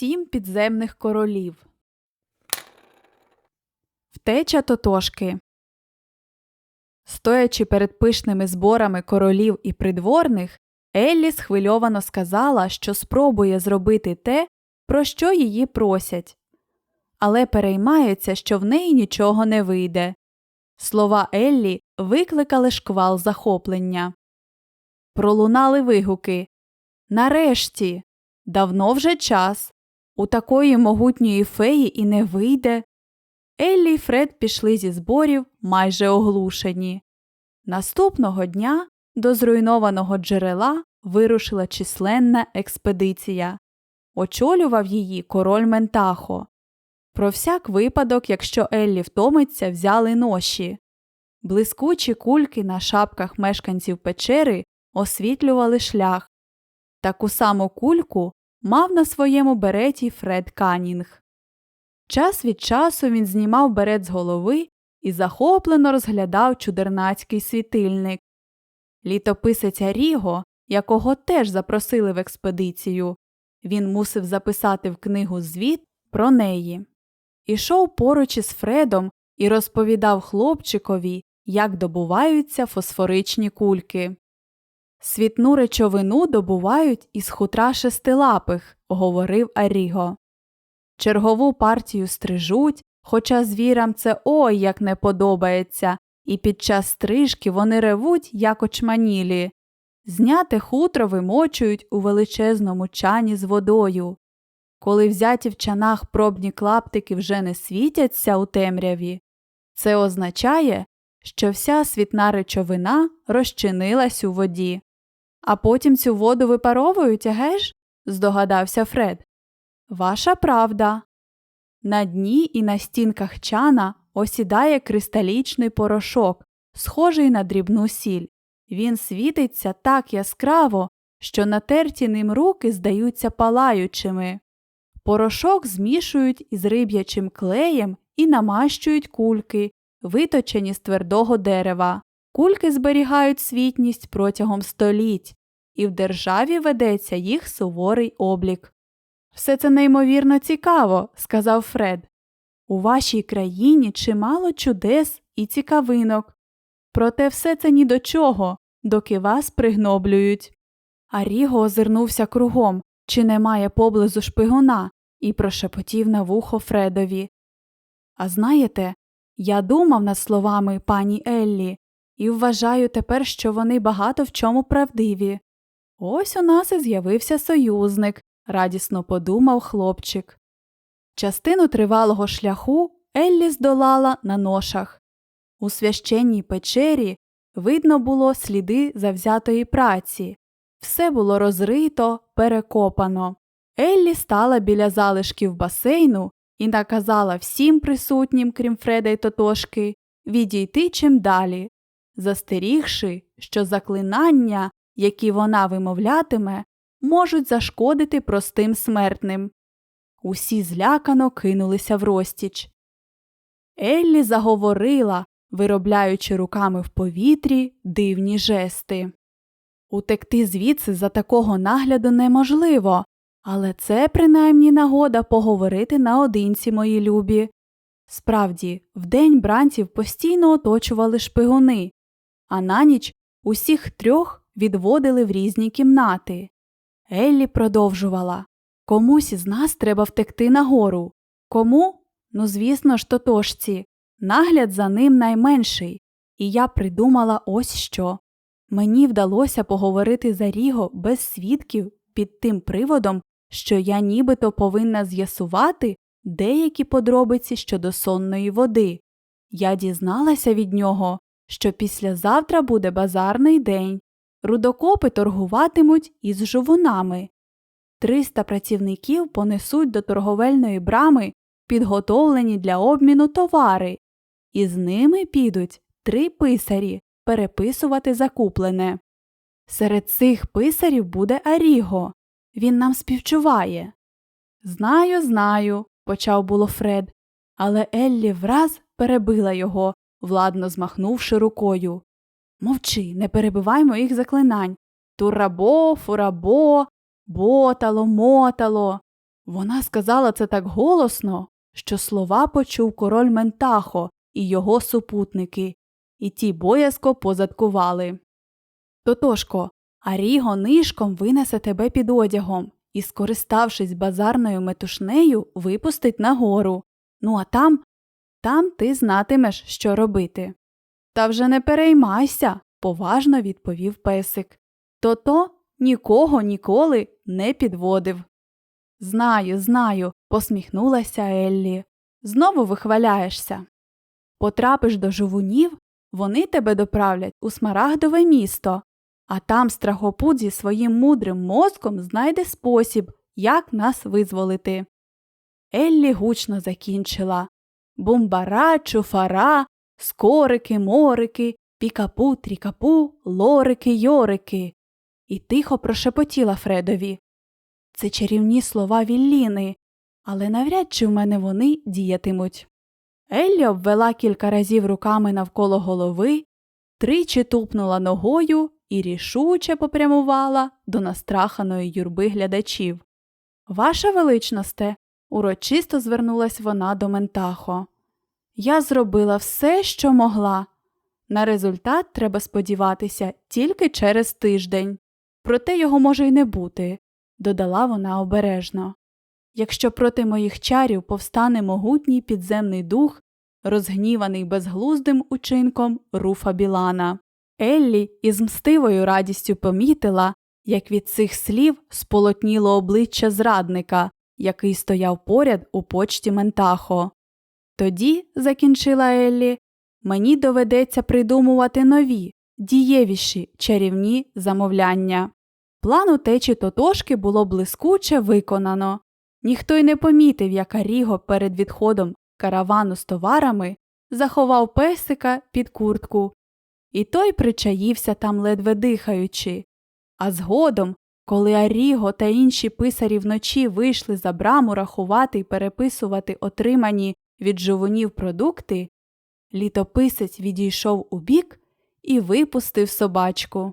сім підземних королів. Втеча Тотошки Стоячи перед пишними зборами королів і придворних, Еллі схвильовано сказала, що спробує зробити те, про що її просять, але переймається, що в неї нічого не вийде. Слова Еллі викликали шквал захоплення. Пролунали вигуки. Нарешті, давно вже час. У такої могутньої феї і не вийде. Еллі й Фред пішли зі зборів майже оглушені. Наступного дня до зруйнованого джерела вирушила численна експедиція. Очолював її король Ментахо. Про всяк випадок, якщо Еллі втомиться, взяли ноші. Блискучі кульки на шапках мешканців печери освітлювали шлях. Таку саму кульку мав на своєму береті Фред Канінг. Час від часу він знімав берет з голови і захоплено розглядав чудернацький світильник. Літописець Ріго, якого теж запросили в експедицію, він мусив записати в книгу звіт про неї. Ішов поруч із Фредом і розповідав хлопчикові, як добуваються фосфоричні кульки. Світну речовину добувають із хутра шестилапих, говорив Аріго. Чергову партію стрижуть, хоча звірам це ой як не подобається, і під час стрижки вони ревуть, як очманілі. Зняте хутро вимочують у величезному чані з водою. Коли взяті в чанах пробні клаптики вже не світяться у темряві, це означає, що вся світна речовина розчинилась у воді. А потім цю воду випаровують, геш? здогадався Фред. Ваша правда. На дні і на стінках чана осідає кристалічний порошок, схожий на дрібну сіль. Він світиться так яскраво, що натерті ним руки здаються палаючими. Порошок змішують із риб'ячим клеєм і намащують кульки, виточені з твердого дерева. Кульки зберігають світність протягом століть, і в державі ведеться їх суворий облік. Все це неймовірно цікаво, сказав Фред. У вашій країні чимало чудес і цікавинок. Проте все це ні до чого, доки вас пригноблюють. А Ріго озирнувся кругом, чи немає поблизу шпигуна, і прошепотів на вухо Фредові. А знаєте, я думав над словами пані Еллі і вважаю тепер, що вони багато в чому правдиві. Ось у нас і з'явився союзник, радісно подумав хлопчик. Частину тривалого шляху Еллі здолала на ношах. У священній печері видно було сліди завзятої праці. Все було розрито, перекопано. Еллі стала біля залишків басейну і наказала всім присутнім, крім Фреда й Тотошки, відійти чим далі, застерігши, що заклинання, які вона вимовлятиме, можуть зашкодити простим смертним. Усі злякано кинулися в розтіч. Еллі заговорила, виробляючи руками в повітрі дивні жести. Утекти звідси за такого нагляду неможливо, але це принаймні нагода поговорити наодинці, мої любі. Справді, вдень бранців постійно оточували шпигуни, а на ніч усіх трьох відводили в різні кімнати. Еллі продовжувала Комусь із нас треба втекти нагору. Кому? Ну, звісно ж, тотожці. Нагляд за ним найменший. І я придумала ось що. Мені вдалося поговорити за Ріго без свідків під тим приводом, що я нібито повинна з'ясувати деякі подробиці щодо сонної води. Я дізналася від нього, що післязавтра буде базарний день. Рудокопи торгуватимуть із жовунами. Триста працівників понесуть до торговельної брами підготовлені для обміну товари, і з ними підуть три писарі переписувати закуплене. Серед цих писарів буде Аріго. Він нам співчуває. Знаю, знаю, почав було Фред, але Еллі враз перебила його, владно змахнувши рукою. Мовчи, не перебивай моїх заклинань. Турабо, фурабо, ботало, мотало. Вона сказала це так голосно, що слова почув король Ментахо і його супутники, і ті боязко позадкували. Тотошко, Аріго нишком винесе тебе під одягом і, скориставшись базарною метушнею, випустить нагору. Ну а там, там ти знатимеш, що робити. Та вже не переймайся, поважно відповів песик. То-то нікого ніколи не підводив. Знаю, знаю, посміхнулася Еллі. Знову вихваляєшся. Потрапиш до жовунів, вони тебе доправлять у смарагдове місто, а там страхопут зі своїм мудрим мозком знайде спосіб, як нас визволити. Еллі гучно закінчила Бумбара, чуфара, скорики, морики, пікапу, трікапу, лорики, йорики. І тихо прошепотіла Фредові. Це чарівні слова Вілліни, але навряд чи в мене вони діятимуть. Еллі обвела кілька разів руками навколо голови, тричі тупнула ногою і рішуче попрямувала до настраханої юрби глядачів. Ваша величносте, урочисто звернулась вона до Ментахо. Я зробила все, що могла. На результат треба сподіватися тільки через тиждень. Проте його може й не бути, додала вона обережно. Якщо проти моїх чарів повстане могутній підземний дух, розгніваний безглуздим учинком руфа Білана. Еллі із мстивою радістю помітила, як від цих слів сполотніло обличчя зрадника, який стояв поряд у почті Ментахо. Тоді, закінчила Еллі, мені доведеться придумувати нові, дієвіші чарівні замовляння. План утечі Тотошки було блискуче виконано. Ніхто й не помітив, як Аріго перед відходом каравану з товарами заховав песика під куртку, і той причаївся там ледве дихаючи. А згодом, коли Аріго та інші писарі вночі вийшли за браму рахувати й переписувати отримані від жовунів продукти, літописець відійшов у бік і випустив собачку.